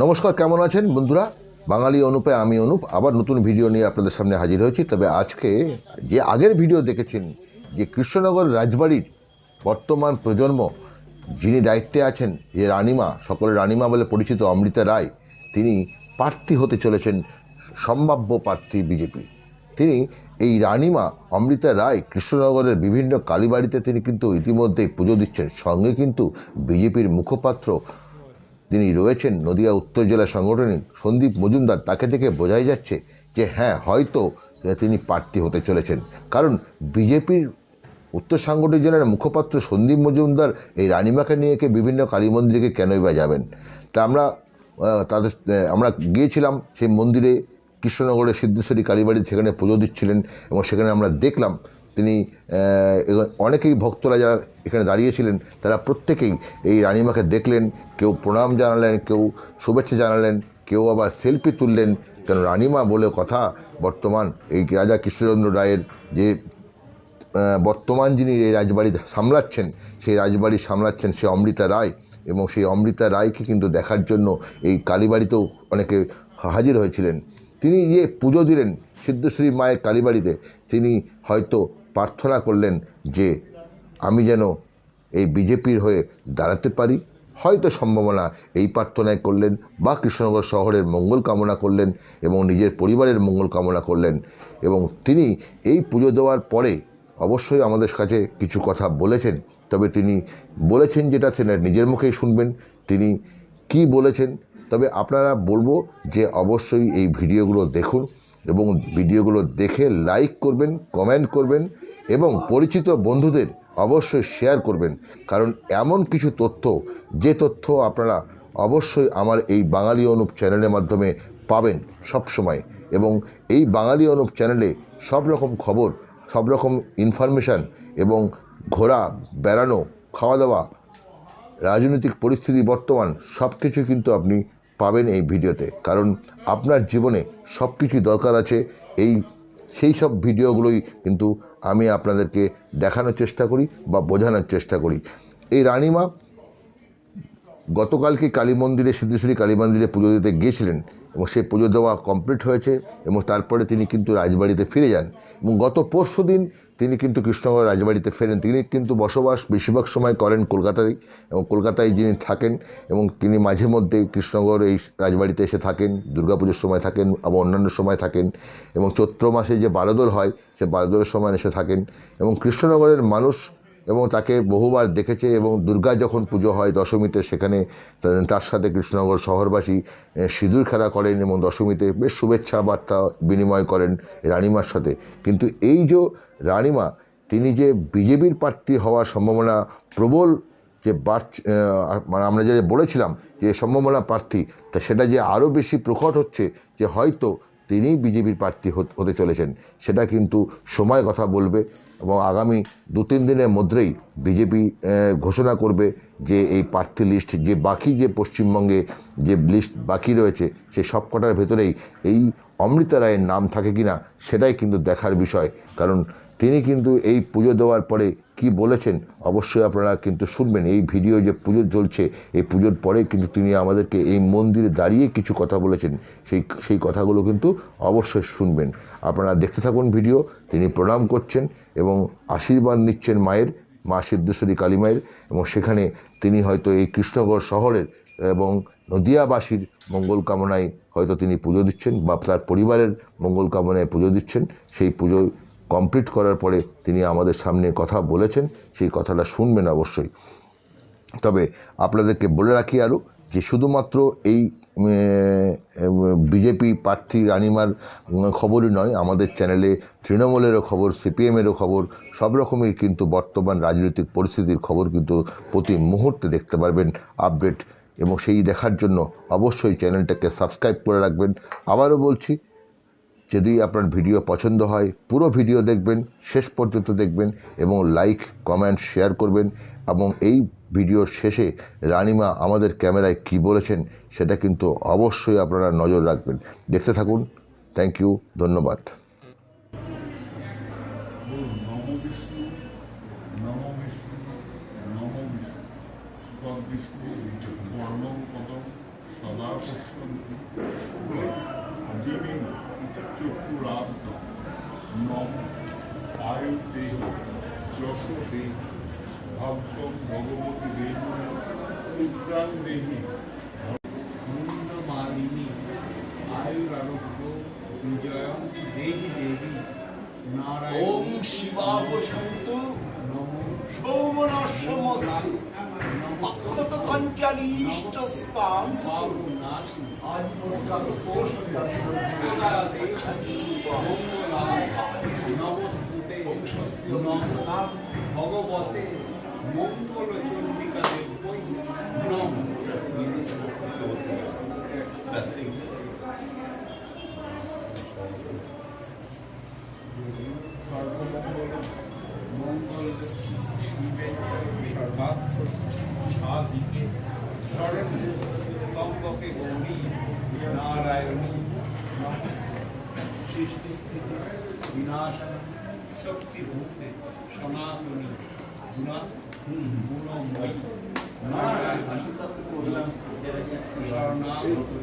নমস্কার, কেমন আছেন বন্ধুরা? বাঙালি অনুপে, আমি অনুপ। আবার নতুন ভিডিও নিয়ে আপনাদের সামনে হাজির হয়েছি। তবে আজকে যে আগের ভিডিও দেখেছেন, যে কৃষ্ণনগর রাজবাড়ির বর্তমান প্রজন্ম, যিনি দায়িত্বে আছেন, যে রানিমা, সকলের রানিমা বলে পরিচিত অমৃতা রায়, তিনি প্রার্থী হতে চলেছেন, সম্ভাব্য প্রার্থী বিজেপি। তিনি এই রানিমা, অমৃতা রায়, কৃষ্ণনগরের বিভিন্ন কালীবাড়িতে তিনি কিন্তু ইতিমধ্যে পুজো দিচ্ছেন। সঙ্গে কিন্তু বিজেপির মুখপাত্র তিনি রয়েছেন নদিয়া উত্তর জেলা সংগঠনের সন্দীপ মজুমদার। তাকে থেকে বোঝাই যাচ্ছে যে হ্যাঁ হয়তো তিনি প্রার্থী হতে চলেছেন। কারণ বিজেপির উত্তর সাংগঠনিক জেলার মুখপাত্র সন্দীপ মজুমদার এই রানিমাকে নিয়ে কে বিভিন্ন কালী মন্দিরে কেনই বা যাবেন? তা আমরা তাদের আমরা গিয়েছিলাম সেই মন্দিরে, কৃষ্ণনগরের সিদ্ধেশ্বরী কালীবাড়ি সেখানে পুজো দিচ্ছিলেন এবং সেখানে আমরা দেখলাম তিনি অনেকেই ভক্তরা যারা এখানে দাঁড়িয়েছিলেন, তারা প্রত্যেকেই এই রানিমাকে দেখলেন, কেউ প্রণাম জানালেন, কেউ শুভেচ্ছা জানালেন, কেউ আবার সেলফি তুললেন। কেন রানিমা বলে কথা, বর্তমান এই রাজা কৃষ্ণচন্দ্র রায়ের যে বর্তমান যিনি এই রাজবাড়ি সামলাচ্ছেন, সেই রাজবাড়ি সামলাচ্ছেন সে অমৃতা রায় এবং সেই অমৃতা রায়কে কিন্তু দেখার জন্য এই কালীবাড়িতেও অনেকে হাজির হয়েছিলেন। তিনি যে পুজো দিলেন সিদ্ধেশ্বরী মায়ের কালীবাড়িতে, তিনি হয়তো প্রার্থনা করলেন যে আমি যেন এই বিজেপির হয়ে দাঁড়াতে পারি। হয়তো সম্ভাবনা এই প্রার্থনায় করলেন বা কৃষ্ণনগর শহরের মঙ্গল কামনা করলেন এবং নিজের পরিবারের মঙ্গল কামনা করলেন এবং তিনি এই পুজো দেওয়ার পরে অবশ্যই আমাদের কাছে কিছু কথা বলেছেন। তবে তিনি বলেছেন যেটা সেটা নিজের মুখেই শুনবেন। তিনি কি বলেছেন? তবে আপনারা বলব যে অবশ্যই এই ভিডিওগুলো দেখুন এবং ভিডিওগুলো দেখে লাইক করবেন কমেন্ট করবেন। এবং পরিচিত বন্ধুদের অবশ্যই শেয়ার করবেন। কারণ এমন কিছু তথ্য, যে তথ্য আপনারা অবশ্যই আমার এই বাঙালি অনুপ চ্যানেলের মাধ্যমে পাবেন সব সময় এবং এই বাঙালি অনুপ চ্যানেলে সব রকম খবর, সব রকম ইনফরমেশান এবং ঘোরা, বেড়ানো খাওয়া দাওয়া রাজনৈতিক পরিস্থিতি, বর্তমান সব কিছু কিন্তু আপনি পাবেন এই ভিডিওতে কারণ আপনার জীবনে সব কিছু দরকার আছে এই সেই সব ভিডিওগুলোই কিন্তু আমি আপনাদেরকে দেখানোর চেষ্টা করি বা বোঝানোর চেষ্টা করি। এই রানিমা গতকালকে কালী মন্দিরে, সিদ্ধেশ্বরী কালী মন্দিরে পুজো দিতে গিয়েছিলেন এবং সেই পুজো দেওয়া কমপ্লিট হয়েছে এবং তারপরে তিনি কিন্তু রাজবাড়িতে ফিরে যান এবং গত পরশু দিন তিনি কিন্তু কৃষ্ণনগর রাজবাড়িতে ফেরেন। তিনি কিন্তু বসবাস বেশিরভাগ সময় করেন কলকাতায় এবং কলকাতায় যিনি থাকেন এবং তিনি মাঝে মধ্যে কৃষ্ণনগর এই রাজবাড়িতে এসে থাকেন দুর্গাপুজোর সময় থাকেন, আবার অন্যান্য সময় থাকেন এবং চৈত্র মাসে যে বারোদোল হয়, সে বারোদোলের সময় এসে থাকেন এবং কৃষ্ণনগরের মানুষ এবং তাকে বহুবার দেখেছে এবং দুর্গা যখন পুজো হয় দশমীতে সেখানে তার সাথে কৃষ্ণনগর শহরবাসী সিঁদুর খেলা করেন এবং দশমীতে বেশ শুভেচ্ছা বার্তা বিনিময় করেন রানিমার সাথে। কিন্তু এই যে রানিমা, তিনি যে বিজেপির প্রার্থী হওয়ার সম্ভাবনা প্রবল যে বাড়ছে মানে আমরা যে বলেছিলাম যে সম্ভাবনা প্রার্থী, তা সেটা যে আরও বেশি প্রকট হচ্ছে যে হয়তো তিনিই বিজেপির প্রার্থী হত- চলেছেন। সেটা কিন্তু সময় কথা বলবে এবং আগামী দু তিন দিনের মধ্যেই বিজেপি ঘোষণা করবে যে এই প্রার্থী লিস্ট, যে বাকি যে পশ্চিমবঙ্গে যে লিস্ট বাকি রয়েছে, সে সবকটার ভেতরেই এই অমৃতা রায়ের নাম থাকে কিনা, সেটাই কিন্তু দেখার বিষয়। কারণ তিনি কিন্তু এই পুজো দেওয়ার পরে কি বলেছেন অবশ্যই আপনারা কিন্তু শুনবেন। এই ভিডিও যে পুজো চলছে, এই পুজোর পরে কিন্তু তিনি আমাদেরকে এই মন্দিরে দাঁড়িয়ে কিছু কথা বলেছেন। সেই সেই কথাগুলো কিন্তু অবশ্যই শুনবেন। আপনারা দেখতে থাকুন ভিডিও, তিনি প্রণাম করছেন এবং আশীর্বাদ নিচ্ছেন মায়ের, মা সিদ্ধেশ্বরী কালী মায়ের এবং সেখানে তিনি হয়তো এই কৃষ্ণগড় শহরের এবং নদিয়াবাসীর মঙ্গল কামনায় হয়তো তিনি পুজো দিচ্ছেন বা তার পরিবারের মঙ্গল কামনায় পুজো দিচ্ছেন। সেই পুজো কমপ্লিট করার পরে তিনি আমাদের সামনে কথা বলেছেন, সেই কথাটা শুনবেন অবশ্যই। তবে আপনাদেরকে বলে রাখি আরও যে শুধুমাত্র এই বিজেপি প্রার্থী রানিমার খবরই নয়, আমাদের চ্যানেলে তৃণমূলেরও খবর, সিপিএমেরও খবর, সব রকমই কিন্তু বর্তমান রাজনৈতিক পরিস্থিতির খবর কিন্তু প্রতি মুহূর্তে দেখতে পারবেন, আপডেট। এবং সেই দেখার জন্য অবশ্যই চ্যানেলটাকে সাবস্ক্রাইব করে রাখবেন। আবারও বলছি যদি আপনার ভিডিও পছন্দ হয়, পুরো ভিডিও দেখবেন, শেষ পর্যন্ত দেখবেন এবং লাইক কমেন্ট শেয়ার করবেন এবং এই ভিডিওর শেষে রানিমা আমাদের ক্যামেরায় কি বলেছেন সেটা কিন্তু অবশ্যই আপনারা নজর রাখবেন। দেখতে থাকুন। থ্যাংক ইউ ধন্যবাদ। বিষ্ণু বিষ্ণু সদা পশ্যন্তি আয়ু দেহ যশ দেহ ভগবতী দেহ উদ্রাণ দেহী পর্যন্ত ভগবতে মঙ্গল চন্ডিকা দেবৈ নম सृष्टि स्थिति विनाशन शक्ति भूते सनातन गुणा गुणमयी शरणागत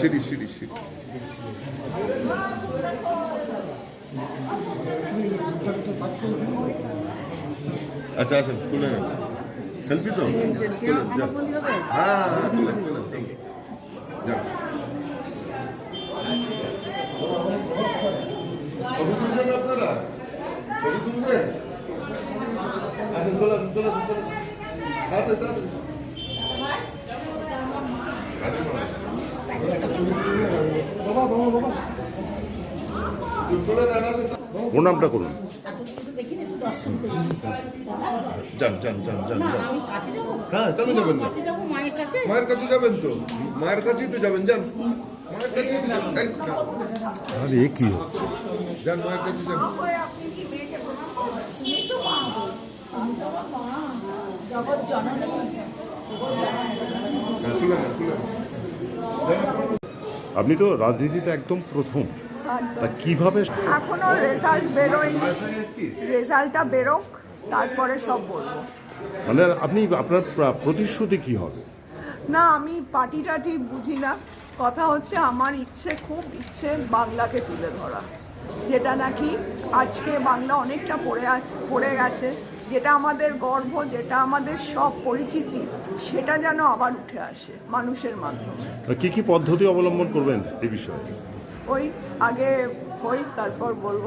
সিঁড়ি সিঁড়ি সিঁড়ি। আচ্ছা আসেন তুলে নেন। সেলফি তো? হ্যাঁ হ্যাঁ তুলেন তুলেন তুলেন। ছবি তুলবেন আপনারা? ছবি তুলবেন? আসেন চলে আসুন তাড়াতাড়ি তাড়াতাড়ি চলে যান আসেন প্রণামটা করুন। যান যান যান যান যান। আমি কাছে যাব। হ্যাঁ কেন যাবেন না। মায়ের কাছে? যাবেন তো। মায়ের কাছেই তো যাবেন যান। মায়ের কাছেই তো যাবেন। আরে কি হচ্ছে? যান মায়ের কাছে তুমি জননী। হ্যাঁ আপনি তো রাজনীতিতে একদম প্রথম। তা কীভাবে এখনও রেজাল্ট বেরোয়নি। রেজাল্টটা বেরোক তারপরে সব বলব। মানে আপনি আপনার প্রতিশ্রুতি কি হবে? না আমি পার্টি টাটি বুঝি না। কথা হচ্ছে আমার ইচ্ছে খুব ইচ্ছে বাংলাকে তুলে ধরা। যেটা নাকি আজকে বাংলা অনেকটা পড়ে আছে পড়ে গেছে। যেটা আমাদের গর্ব যেটা আমাদের সব পরিচিতি সেটা যেন আবার উঠে আসে মানুষের মাধ্যমে। কি কি পদ্ধতি অবলম্বন করবেন এই বিষয়ে? ওই আগে হই তারপর বলব।